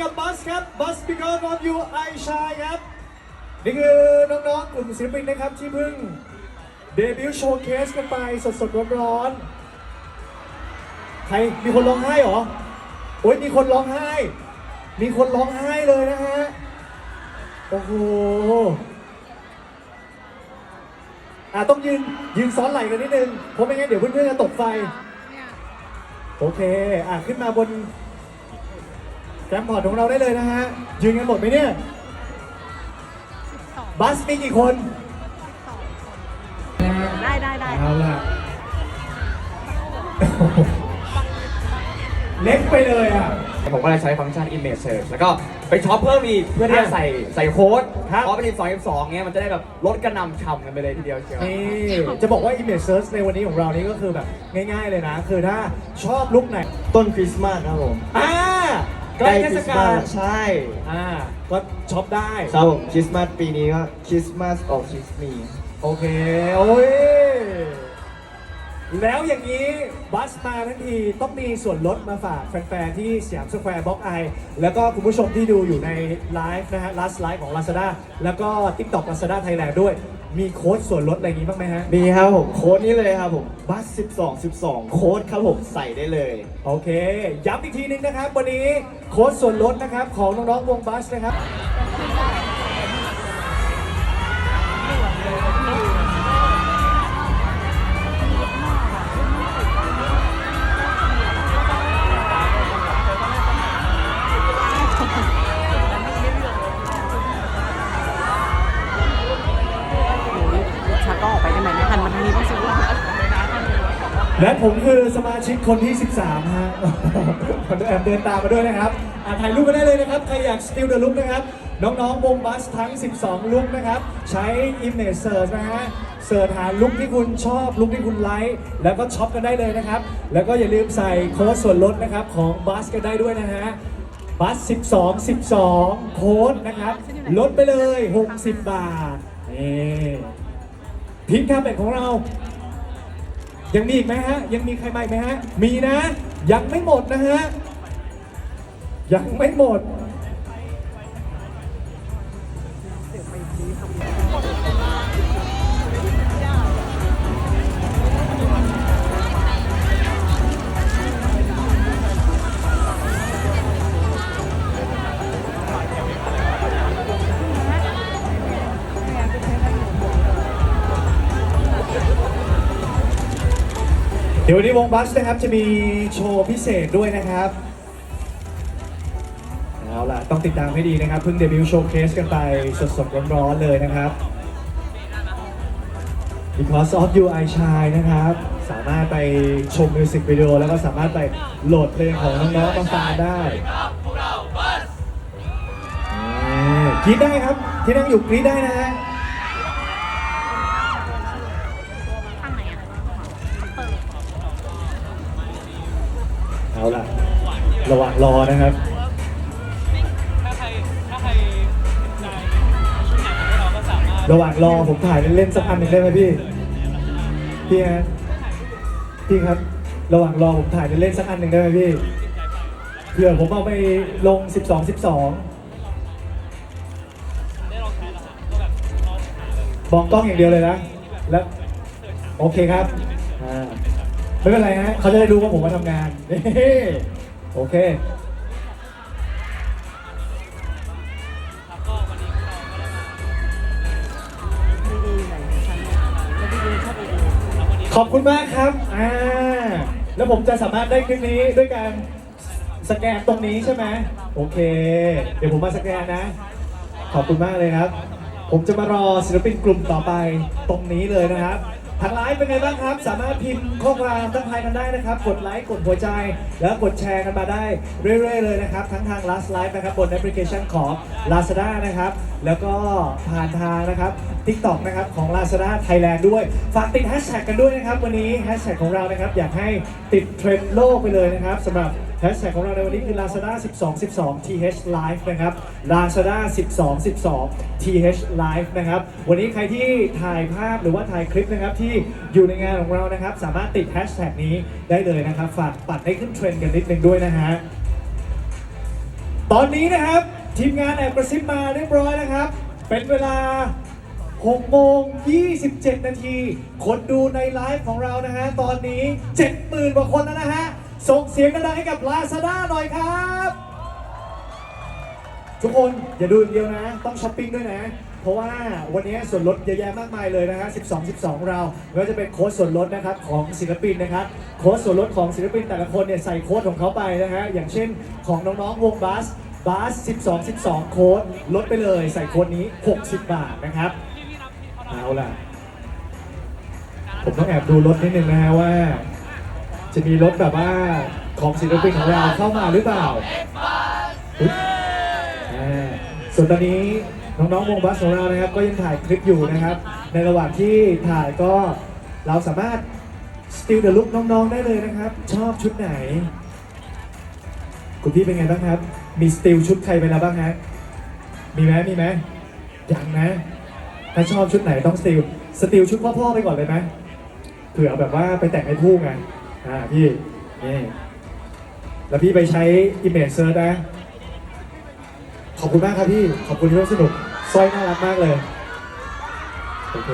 กับบัสครับบัส because of you I shine ครับ นี่คือน้องๆกลุ่มศิลปินนะครับที่เพิ่งเดบิวต์โชว์เคสกันไปสดๆร้อนๆ ใครมีคนร้องไห้เหรอ โอ้ยมีคนร้องไห้ มีคนร้องไห้เลยนะฮะ โอ้โหอะต้องยืนยืนซ้อนไหล่กันนิดนึง เพราะไม่งั้นเดี๋ยวเพื่อนๆจะตกไฟ โอเค อะขึ้นมาบน แกรมบอร์ดของเราได้เลยนะฮะ ยืนกันหมดไหมเนี่ย บัสมีกี่คนได้ได้ได้เอาล่ะ เล็กไปเลยอะ ผมก็เลยใช้ฟังก์ชัน image search แล้วก็ไปช็อปเพิ่มอีกเพื่อที่จะใส่ใส่โค้ดครับ เพราะเป็น2 2เงี้ยมันจะได้แบบลดกระหนำฉ่ำกันไปเลยทีเดียวเชียว นี่จะบอกว่า image search ในวันนี้ของเรานี่ก็คือแบบง่ายๆเลยนะ คือถ้าชอบลุคไหน ต้นคริสต์มาสครับผม อ่า ใกล้เทศกาล ใช่ อ่าก็ช็อปได้ ครับผมคริสต์มาสปีนี้ก็คริสต์มาสออกคริสต์มีโอเค โอ้ย แล้วอย่างนี้บัสมาทั้งทีต้องมีส่วนลดมาฝากแฟนๆ ที่สยามสแควร์บ็อกไอแล้วก็คุณผู้ชมที่ดูอยู่ในไลฟ์นะฮะ last ไลฟ์ของ Lazada แล้วก็ TikTok Lazada Thailand ด้วย มีโค้ดส่วนลดอะไรอย่างนี้บ้างไหมฮะ มีครับผมโค้ดนี้เลยครับผมบัส12 12 โค้ดครับผมใส่ได้เลย โอเค ย้ำอีกทีนึงนะครับ วันนี้โค้ดส่วนลดนะครับ ของน้องๆวงบัสนะครับ และผมคือสมาชิกคนที่ 13 ฮะแอบเดินตามมาด้วยนะครับอะถ่ายรูปกันได้เลยนะครับ ใครอยาก steal the look นะครับ น้องๆวงบัสทั้ง 12 ลุกนะครับ ใช้ image search นะฮะ เสิร์ชหาลุกที่คุณชอบ ลุกที่คุณไลค์ แล้วก็ช็อปกันได้เลยนะครับ แล้วก็อย่าลืมใส่โค้ดส่วนลดนะครับของบัสกันได้ด้วยนะฮะ บัส 12 12 โค้ดนะครับ ลดไปเลย 60 บาท นี่พิงค์คาเป็ดของเรา ยังมีอีกไหมฮะ ยังมีใครใหม่ไหมฮะ มีนะ ยังไม่หมดนะฮะ ยังไม่หมด ดี๋ยววันนี้วงบัสนะครับจะมีโชว์พิเศษด้วยนะครับเอาล่ะต้องติดตามให้ดีนะครับ เพิ่งเดบิวต์โชว์เคสกันไปสดๆร้อนๆเลยนะครับ Because of You I Shine นะครับ สามารถไปชมมิวสิกวิดีโอแล้วก็สามารถไปโหลดเพลงของน้องๆมาฟังได้นี่กรีดได้ครับ ที่นั่งอยู่กรีดได้นะฮะ เอาล่ะ ระหว่างรอนะครับ ถ้าใครถ้าใครสนใจชุดไหนของเราก็สามารถระหว่างรอผมถ่ายเล่นๆสักอันหนึ่งได้ไหมพี่ พี่ฮะพี่ครับ ระหว่างรอผมถ่ายเล่นๆสักอันหนึ่งได้ไหมพี่ เผื่อผมเอาไปลง 12 12 ได้ลองใช้แล้วครับก็แบบลองหาแบบมองกล้องอย่างเดียวเลยนะ แล้ว โอเคครับอ่า ไม่เป็นไรฮะเขาจะได้รู้ว่าผมมาทำงานนี่โอเคครับก็วันนี้เราก็ได้มาดีดีไหนฉันแล้วดีดีชอบดีดีแล้ววันนี้ขอบคุณมากครับอ่าแล้วผมจะสามารถได้คลิปนี้ด้วยการสแกนตรงนี้ใช่ไหมโอเค เดี๋ยวผมมาสแกนนะ ขอบคุณมากเลยครับ ผมจะมารอศิลปินกลุ่มต่อไปตรงนี้เลยนะครับ ทางไลฟ์เป็นไงบ้างครับ สามารถพิมพ์ข้อความทักทายกันได้นะครับ กดไลค์กดหัวใจ แล้วกดแชร์กันมาได้เรื่อยๆเลยนะครับ ทั้งทาง Last Live นะครับบนแอปพลิเคชันของ Lazada นะครับ แล้วก็ผ่านทางนะครับ TikTok นะครับของ Lazada Thailand ด้วย ฝากติดแฮชแท็กกันด้วยนะครับ วันนี้แฮชแท็กของเรานะครับ อยากให้ติดเทรนด์โลกไปเลยนะครับสำหรับ แฮชแท็กของเราในวันนี้คือ Lazada 12 12 th live นะครับ Lazada 12 12 th live นะครับ วันนี้ใครที่ถ่ายภาพหรือว่าถ่ายคลิปนะครับที่อยู่ในงานของเรานะครับ สามารถติดแฮชแท็กนี้ได้เลยนะครับ ฝากปัดให้ขึ้นเทรนด์กันนิดนึงด้วยนะฮะ ตอนนี้นะครับทีมงานแอบกระซิบมาเรียบร้อยนะครับ เป็นเวลา6โมง27 นาที คนดูในไลฟ์ของเรานะฮะ ตอนนี้ 70,000กว่าคนแล้วนะฮะ ส่งเสียงดังๆให้กับ Lazada หน่อยครับ ทุกคนอย่าดูอย่างเดียวนะ ต้องช้อปปิ้งด้วยนะ เพราะว่าวันนี้ส่วนลดเยอะแยะมากมายเลยนะฮะ12 12 เราไม่ว่าจะเป็นโค้ดส่วนลดนะครับของศิลปินนะครับ โค้ดส่วนลดของศิลปินแต่ละคนเนี่ยใส่โค้ดของเขาไปนะฮะ อย่างเช่นของน้องๆวงบัสบัส12 12 โค้ดลดไปเลยใส่โค้ดนี้ 60 บาทนะครับ เอาล่ะ ผมต้องแอบดูรถนิดนึงนะฮะว่า จะมีรถแบบว่าของศิลปินของเราเข้ามาหรือเปล่าส่วนตอนนี้น้องๆวงบัสของเรานะครับ ก็ยังถ่ายคลิปอยู่นะครับ ในระหว่างที่ถ่ายก็เราสามารถสติลเดอะลุกน้องๆได้เลยนะครับ ชอบชุดไหน คุณพี่เป็นไงบ้างครับ มีสติลชุดใครไปแล้วบ้างฮะมีไหมมีไหมยังนะ ถ้าชอบชุดไหนต้องสติลสติลชุดพ่อๆไปก่อนเลยไหมเผื่อแบบว่าไปแต่งให้ผู้ไง อ่าพี่นี่แล้วพี่ไปใช้ Image Search นะ ขอบคุณมากครับพี่ ขอบคุณที่ร่วมสนุกสร้อยน่ารักมากเลย โอเค